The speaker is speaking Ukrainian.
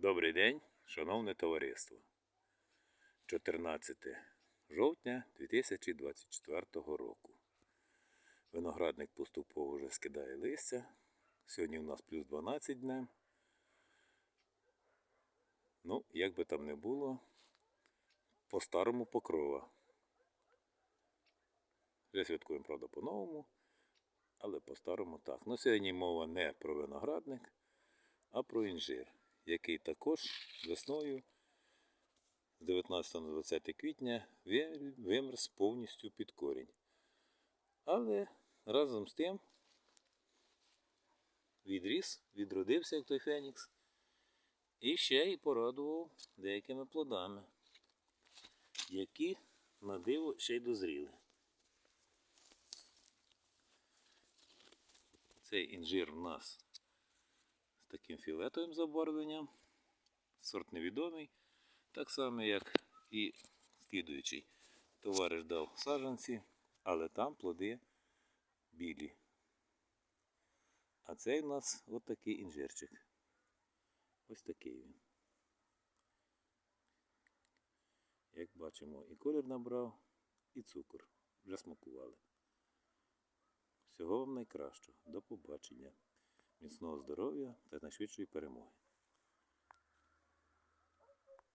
Добрий день, шановне товариство. 14 жовтня 2024 року. Виноградник поступово вже скидає листя. Сьогодні у нас плюс 12 днем. Ну, як би там не було, по-старому покрова. Вже святкуємо, правда, по-новому, але по-старому так. Ну, сьогодні мова не про виноградник, а про інжир, який також весною з 19 на 20 квітня ви- вимерз повністю під корінь. Але разом з тим відріс, відродився, як той Фенікс, і ще й порадував деякими плодами, які на диво ще й дозріли. Цей інжир у нас таким фіолетовим забарвленням, сорт невідомий, так само, як і слідуючий. Товариш дав саджанці, але там плоди білі. А цей у нас от інжирчик. Ось такий він. Як бачимо, і колір набрав, і цукор. Вже смакували. Всього вам найкращого. До побачення. Міцного здоров'я та найшвидшої перемоги.